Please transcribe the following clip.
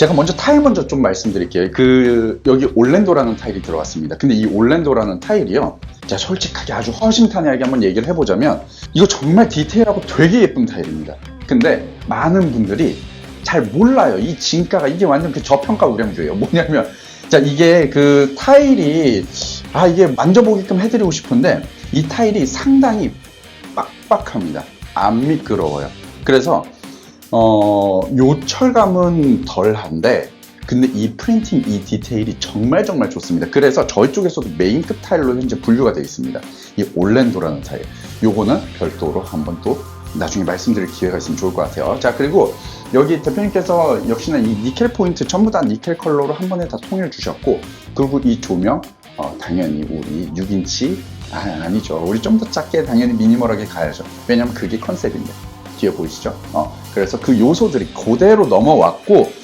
제가 먼저 타일 먼저 좀 말씀드릴게요. 그 여기 올랜도라는 타일이 들어갔습니다. 근데 이 올랜도라는 타일이요. 제가 솔직하게 아주 허심탄회하게 한번 얘기를 해보자면 이거 정말 디테일하고 되게 예쁜 타일입니다. 근데 많은 분들이 잘 몰라요. 이 진가가 이게 완전 그 저평가 우량주예요. 뭐냐면 자 이게 그 타일이 아 이게 만져보게끔 해드리고 싶은데 이 타일이 상당히 빡빡합니다. 안 미끄러워요. 그래서 어, 요 철감은 덜한데 근데 이 프린팅 이 디테일이 정말 정말 좋습니다. 그래서 저희 쪽에서도 메인급 타일로 현재 분류가 되어 있습니다. 이 올랜도라는 타일. 요거는 별도로 한번 또 나중에 말씀드릴 기회가 있으면 좋을 것 같아요. 자, 그리고 여기 대표님께서 역시나 이 니켈 포인트 전부 다 니켈 컬러로 한 번에 다 통일 주셨고 그리고 이 조명 어, 당연히 우리 6인치 아, 아니죠. 우리 좀 더 작게 당연히 미니멀하게 가야죠. 왜냐면 그게 컨셉인데. 뒤에 보이시죠? 어, 그래서 그 요소들이 그대로 넘어왔고